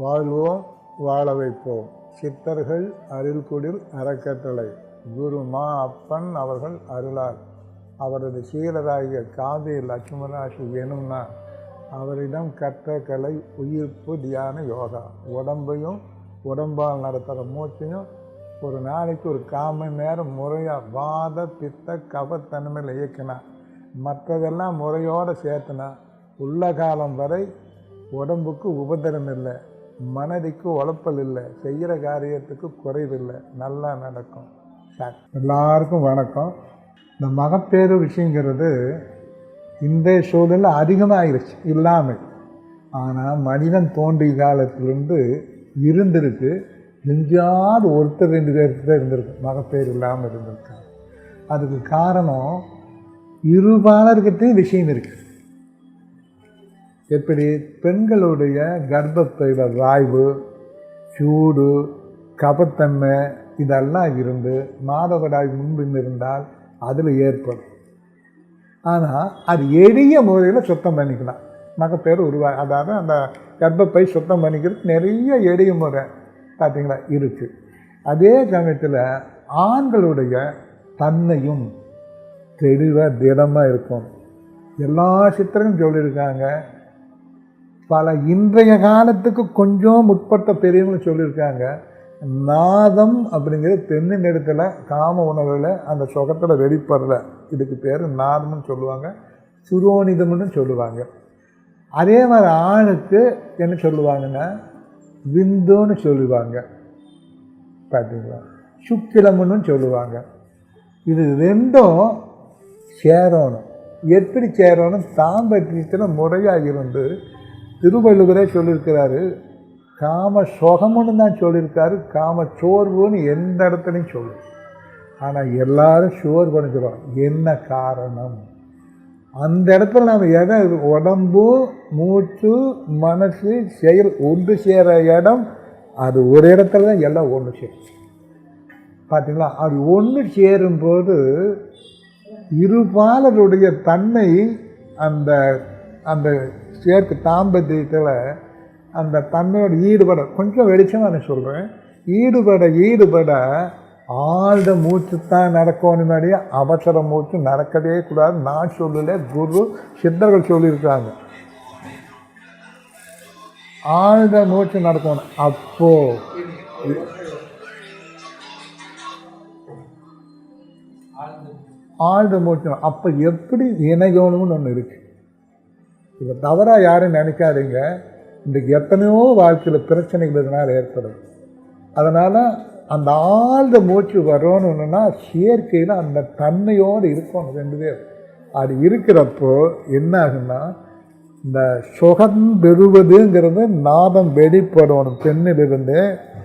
வாழ்வோம் வாழ வைப்போம் சித்தர்கள் அருள்குடில் அறக்கட்டளை குரு மா அப்பன் அவர்கள் அருளார் அவரது சீரராகிய காதி லட்சுமணாசு வேணும்னா அவரிடம் கற்ற கலை உயிர்ப்பு தியான யோகா. உடம்பையும் உடம்பால் நடத்துகிற மூச்சையும் ஒரு நாளைக்கு ஒரு கால் மணி நேரம் முறையாக வாத பித்த கபத்தன்மையில் இயக்கினா மற்றதெல்லாம் முறையோடு சேர்த்துனா உள்ள காலம் வரை உடம்புக்கு உபதிரம் இல்லை. மனதிக்கு உழப்பல் இல்லை. செய்கிற காரியத்துக்கு குறைவில்லை நல்லா நடக்கும். சார் எல்லாருக்கும் வணக்கம். இந்த மகப்பேறு விஷயங்கிறது இந்த சூழலில் அதிகமாகிருச்சு இல்லாமல். ஆனால் மனிதன் தோன்றிய காலத்திலிருந்து இருந்திருக்கு. எங்கேயாவது ஒருத்தர் ரெண்டு பேருக்கு தான் இருந்திருக்கு. மகப்பேறு இல்லாமல் இருந்திருக்காங்க. அதுக்கு காரணம் இருபாலர்கிட்டையும் விஷயம் இருக்குது எப்படி பெண்களுடைய கர்ப்பப்பையில் வாய்வு சூடு கபத்தன்மை இதெல்லாம் இருந்து மாதவிடாய் முன்பின் இருந்தால் அதில் ஏற்படும். ஆனால் அது எளிய முறையில் சுத்தம் பண்ணிக்கலாம். மகப்பேர் உருவா அதாவது அந்த கர்ப்பப்பை சுத்தம் பண்ணிக்கிறதுக்கு நிறைய எளிய முறை பார்த்திங்களா இருக்குது அதே சமயத்தில் ஆண்களுடைய தன்மையும் தெளிவாக திடமாக இருக்கும். எல்லா சித்திரங்களும் சொல்லியிருக்காங்க பல இன்றைய காலத்துக்கு கொஞ்சம் முற்பட்ட பெரியவங்க சொல்லியிருக்காங்க நாதம் அப்படிங்கிறது தென்னின் இடத்துல காம உணவில் அந்த சுகத்தில் வெளிப்படுற இதுக்கு பேர் நாதம்னு சொல்லுவாங்க சுரோனிதம்னு சொல்லுவாங்க. அதே மாதிரி ஆணுக்கு என்ன சொல்லுவாங்கன்னா விந்துன்னு சொல்லுவாங்க. பார்த்தீங்களா சுக்கிலம்னு சொல்லுவாங்க. இது ரெண்டும் சேரணும். எப்படி சேரணும்? தாம்பத்தியத்தில் முறையாக இருந்து திருவள்ளுவரே சொல்லியிருக்கிறாரு காம சுகம்னு தான் சொல்லியிருக்காரு காம சோர்வுன்னு எந்த இடத்துலையும் சொல்லு ஆனால் எல்லாரும் சோர் பண்ணிக்கிறோம் என்ன காரணம்? அந்த இடத்துல நம்ம எதை உடம்பு மூச்சு மனசு செயல் ஒன்று சேர இடம் அது ஒரு இடத்துல தான் எல்லாம் ஒன்று சேரும். பார்த்தீங்களா அது ஒன்று சேரும்போது இருபாலருடைய தன்மை அந்த அந்த சேர்க்கு தாம்பத்தியத்தில் அந்த தன்னோட ஈடுபட கொஞ்சம் வெளிச்சமாக நான் சொல்கிறேன் ஈடுபட ஈடுபட ஆழ்ந்த மூச்சு தான் நடக்கணும் மாதிரியே அவசர மூச்சு நடக்கவே கூடாது. நான் சொல்லல குரு சித்தர்கள் சொல்லியிருக்காங்க ஆழ்ந்த மூச்சு நடக்கணும். அப்போ ஆழ்ந்த மூச்சு. அப்போ எப்படி இணையணும்னு ஒன்று இருக்குது இதை தவறாக யாரும் நினைக்காதீங்க. இன்றைக்கு எத்தனையோ வாழ்க்கையில் பிரச்சனைகள் இதனால் ஏற்படும். அதனால் அந்த ஆழ்ந்த மூச்சு வரணும்னா செயற்கையில் அந்த தன்மையோடு இருக்கணும் ரெண்டு பேர் அது இருக்கிறப்போ என்ன ஆகுன்னா இந்த சுகம் பெறுவதுங்கிறது நாதம் வெளிப்படணும். பெண்ணிலிருந்து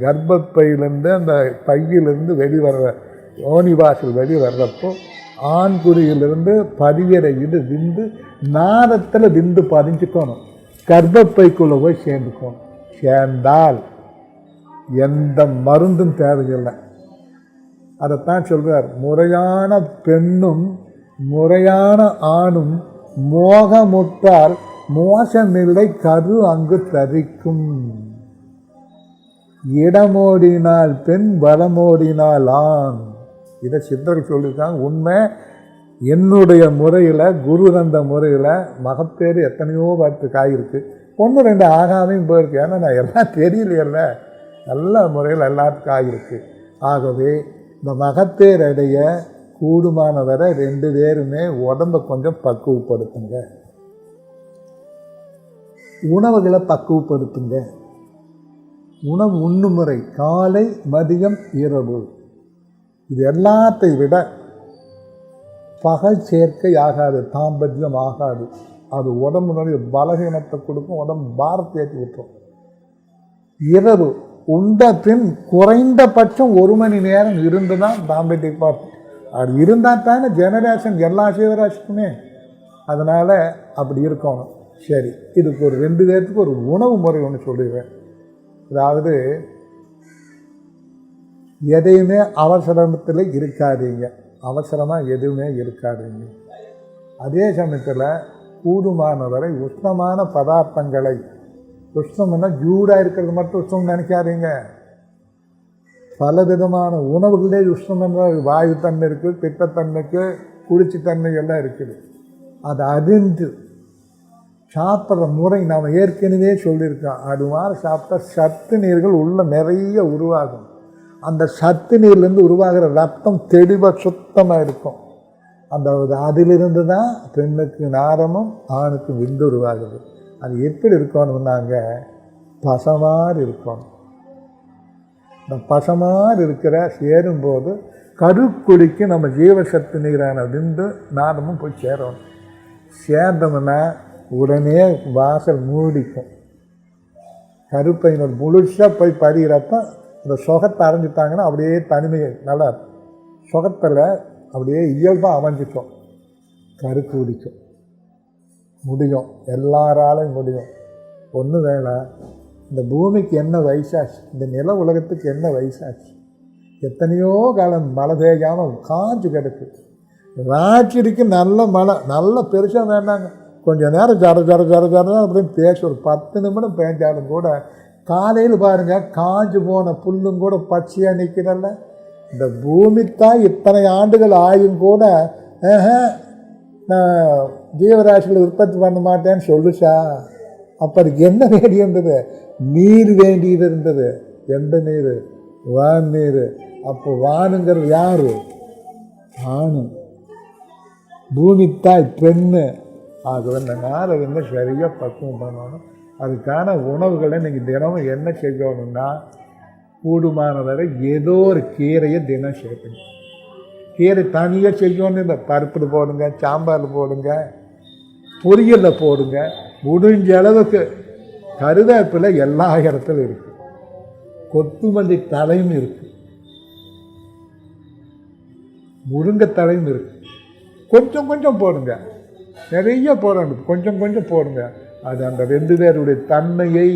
கர்ப்பப்பையிலேருந்து அந்த பையிலிருந்து வெளிவர்ற யோனிவாசல் வெளி வர்றப்போ ஆண்குறியிலிருந்து பதிகிற விந்து நாதத்தில் விந்து பதிஞ்சுக்கணும். கர்ப்பைக்குள்ளே போய் சேர்ந்துக்கணும். சேர்ந்தால் எந்த மருந்தும் தேவையில்லை. அதைத்தான் சொல்கிறார் முறையான பெண்ணும் முறையான ஆணும் மோகமுற்றால் மோசமில்லை கரு அங்கு தரிக்கும். இடமோடினால் பெண் வளமோடினால் ஆண். இதை சித்தர்கள் சொல்லியிருக்காங்க. உண்மை என்னுடைய முறையில் குரு தந்த முறையில் மகப்பேறு எத்தனையோ பார்த்து காயிருக்கு. ஒன்று ரெண்டு ஆகாமையும் போயிருக்கு. ஏன்னா நான் எல்லாம் தெரியலையில்ல. நல்ல முறையில் எல்லாத்துக்கும் ஆகிருக்கு ஆகவே இந்த மகப்பேரடைய கூடுமான வரை ரெண்டு பேருமே உடம்பை கொஞ்சம் பக்குவப்படுத்துங்க. உணவுகளை பக்குவப்படுத்துங்க. உணவு உண்ணுமுறை காலை மதியம் இரவு. இது எல்லாத்தை விட பகல் சேர்க்கை ஆகாது தாம்பத்தியம் ஆகாது. அது உடம்புனுடைய பலகீனத்தை கொடுக்கும் உடம்பு பாரத்தை ஏற்றி விட்டுரும். இரவு உண்ட பின் குறைந்தபட்சம் ஒரு மணி நேரம் இருந்து தான் தாம்பத்திய பார்ப்போம். அது இருந்தால் தானே ஜெனரேஷன் எல்லா சிவராசிக்குமே அதனால் அப்படி இருக்கணும். சரி இதுக்கு ஒரு ரெண்டு பேர்த்துக்கு ஒரு உணவு முறை ஒன்று சொல்லிடுவேன் அதாவது எதையுமே அவசரத்தில் இருக்காதீங்க. அவசரமாக எதுவுமே இருக்காதீங்க. அதே சமயத்தில் கூடுமானவரை உஷ்ணமான பதார்த்தங்களை உஷ்ணம்னா ஜூடாக இருக்கிறது மட்டும் உஷ்ணம் நினைக்காதீங்க. பல விதமான உணவுகளே உஷ்ணம் என்ற வாயு தன்மை இருக்குது திட்டத்தன்மைக்கு குளிர்ச்சி தன்மை எல்லாம் இருக்குது. அதை அறிந்து சாப்பிட்ற முறை நாம் ஏற்கனவே சொல்லியிருக்கோம். அது மாதிரி சாப்பிட்டா சத்து நீர்கள் உள்ள நிறைய உருவாகும். அந்த சத்து நீர்லேருந்து உருவாகிற ரத்தம் தெளிவாக சுத்தமாக இருக்கும். அந்த அதிலிருந்து தான் பெண்ணுக்கு நாரமும் ஆணுக்கு விந்து உருவாகுது. அது எப்படி இருக்கணும்னாங்க பசமார் இருக்கணும் இந்த பசமார் இருக்கிற சேரும்போது கருக்குடிக்கு நம்ம ஜீவசத்து நீரான விந்து நாரமும் போய் சேரணும் சேர்ந்தோம்னா உடனே வாசல் மூடிக்கும். கருப்பையினர் முழுசாக போய் பறிகிறப்ப இந்த சுகத்தை அரைஞ்சிட்டாங்கன்னா அப்படியே தனிமையை நல்லா சுகத்தில் அப்படியே இயல்பாக அமைஞ்சிக்கும் கருக்கு உடிக்கும் முடியும். எல்லாராலையும் முடியும். ஒன்று வேலை இந்த பூமிக்கு என்ன வயசாச்சு? இந்த நில உலகத்துக்கு என்ன வயசாச்சு? எத்தனையோ காலம் மழை பெய்யாமல் காஞ்சு கிடக்கு. ராத்திரிக்கு நல்ல மழை நல்ல பெருசாக வேண்டாங்க கொஞ்சம் நேரம் ஜர ஜர ஜர ஜர அப்படின்னு பேச. ஒரு பத்து நிமிடம் பேஞ்சாலும் கூட காலையில் பாருங்கள் காஞ்சு போன புல்லும் கூட பச்சையாக நிற்கிறல்ல இந்த பூமி தான் இத்தனை ஆண்டுகள் ஆயும் கூட நான் ஜீவராசிகளை உற்பத்தி பண்ண மாட்டேன்னு சொல்லுச்சா? அப்போ அதுக்கு என்ன வேண்டி இருந்தது? நீர் வேண்டியது இருந்தது. எந்த நீர்? வான் நீர். அப்போ வானுங்கிறது யார்? ஆணு. பூமி பெண்ணு. ஆகவே இந்த நாரை வந்து சரியாக பக்குவம் பண்ணணும். அதுக்கான உணவுகளை நீங்கள் தினமும் என்ன செய்யணும்னா கூடுமான வரை ஏதோ ஒரு கீரையை தினம் சேர்க்கணும். கீரை தனியாக செய்யணும் இந்த பருப்பில் போடுங்க சாம்பாரில் போடுங்க பொரியலில் போடுங்க முடிஞ்ச அளவுக்கு கருவேப்பிலை எல்லா இடத்துலையும் இருக்குது கொத்துமல்லி தலையும் இருக்குது முருங்கைத்தலையும் இருக்குது கொஞ்சம் கொஞ்சம் போடுங்க. நிறைய போடணும். கொஞ்சம் கொஞ்சம் போடுங்க. அது அந்த ரெண்டு பேருடைய தன்மையை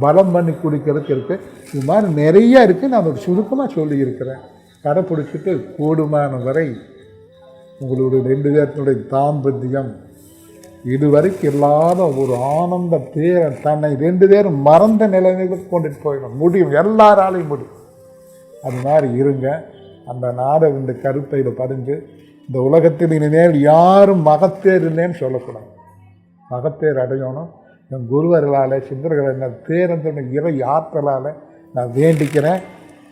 பலம் பண்ணி குடிக்கிறதுக்கு இருக்குது இது மாதிரி நிறைய இருக்குது நான் ஒரு சுருக்கமாக சொல்லியிருக்கிறேன். கடைப்பிடிச்சிட்டு கூடுமான வரை உங்களுடைய ரெண்டு பேர்த்தினுடைய தாம்பத்தியம் இதுவரைக்கும் இல்லாத ஒரு ஆனந்த பேர தன்னை ரெண்டு பேரும் மறந்த நிலைமைகளுக்கு கொண்டுட்டு போயிடும். முடியும். எல்லாராலையும் முடியும். அது மாதிரி இருங்க. அந்த நாடை இந்த கருத்தையில் பதிஞ்சு இந்த உலகத்தில் இனிமேல் யாரும் மகத்தேர் இல்லைன்னு சொல்லக்கூடாது. மகத்தேர் அடையணும். என் குருவர்களால் சிந்தர்கள் என்ன பேரந்தன இறை ஆற்றலால் நான் வேண்டிக்கிறேன்.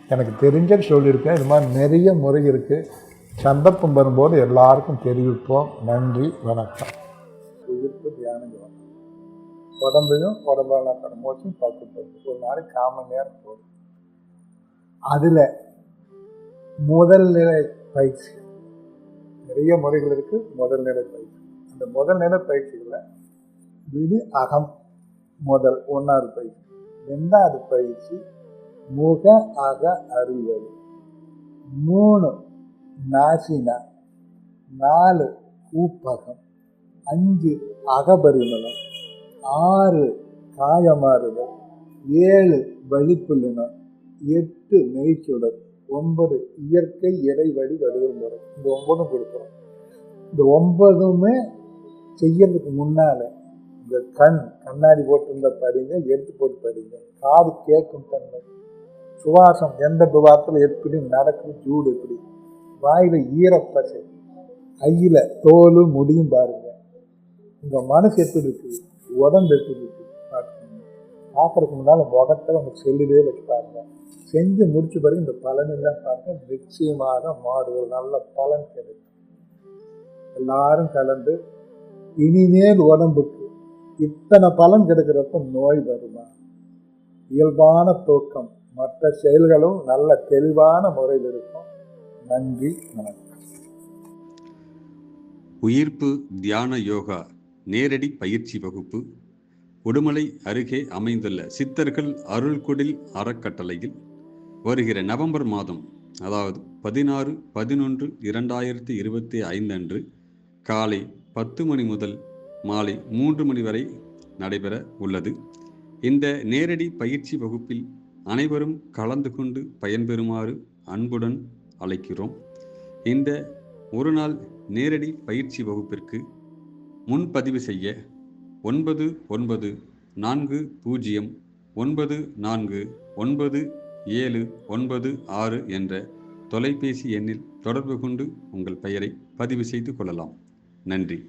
எனக்கு தெரிஞ்சது சொல்லியிருக்கேன். இது மாதிரி நிறைய முறை இருக்குது சந்தர்ப்பம் வரும்போது எல்லாருக்கும் தெரிவிப்போம். நன்றி வணக்கம். உயிர்ப்பு தியானம் யோகம். உடம்பையும் உடம்பான மூச்சும் பத்து ஒரு நாளைக்கு காமன் நேரம் போதும். அதில் முதல் நிலை பயிற்சி. நிறைய முறைகள் இருக்குது முதல் நிலை பயிற்சி. அந்த முதல் நிலை பயிற்சி விடு அகம் முதல் ஒன்றாவது பயிற்சி. ரெண்டாவது பயிற்சி முக அக அறிவது மூணு நாசினா. நாலு ஊப்பகம் அஞ்சு அகபரிமளம். ஆறு காயமாறுதல். ஏழு வழிப்புள்ளினம் எட்டு நெய்ச்சுடல் ஒன்பது இயற்கை இறைவழி வடிவல் முறை இந்த ஒன்பதும் கொடுக்குறோம் இந்த ஒன்பதுமே செய்யறதுக்கு முன்னால் இந்த கண் கண்ணாடி போட்டிருந்த படிங்க எடுத்து போட்டு படிங்க. காது கேட்கும் தன்மை. சுவாசம் எந்த துவாரத்தில் எப்படி நடக்குது சூடு எப்படி? வாயில் ஈரப்பசை. கையில் தோல் முடியும் பாருங்க. உங்கள் மனசு எப்படி இருக்குது? உடம்பு எப்படி இருக்குது? பார்த்துக்கோங்க. பார்க்குறதுக்கு முன்னால் முகத்தில் உங்கள் செல்லுலேயே வச்சு பாருங்க. செஞ்சு முடிச்ச பிறகு இந்த பலனெல்லாம் பார்க்க நிச்சயமாக மாடுகள் நல்ல பலன் கிடைக்கும். எல்லாரும் கலந்து இனிமேல் உடம்புக்கு இத்தனை பலன் கிடைக்கிறப்ப நோய் வருமா? இயல்பான தூக்கம். மற்ற செயல்களும் நல்ல தெளிவான முறையில் இருக்கும். நன்றி வணக்கம். உயிர்ப்பு தியான யோகா நேரடி பயிற்சி வகுப்பு. உடுமலை அருகே அமைந்துள்ள சித்தர்கள் அருள்குடில் அறக்கட்டளையில் வருகிற நவம்பர் மாதம் அதாவது பதினாறு பதினொன்று இரண்டாயிரத்தி இருபத்தி ஐந்து அன்று காலை பத்து மணி முதல் மாலை மூன்று மணி வரை நடைபெற உள்ளது. இந்த நேரடி பயிற்சி வகுப்பில் அனைவரும் கலந்து கொண்டு பயன்பெறுமாறு அன்புடன் அழைக்கிறோம். இந்த ஒரு நாள் நேரடி பயிற்சி வகுப்பிற்கு முன்பதிவு செய்ய ஒன்பது ஒன்பது நான்கு பூஜ்ஜியம் ஒன்பது நான்கு ஒன்பது ஏழு ஒன்பது ஆறு என்ற தொலைபேசி எண்ணில் தொடர்பு கொண்டு உங்கள் பெயரை பதிவு செய்து கொள்ளலாம். நன்றி.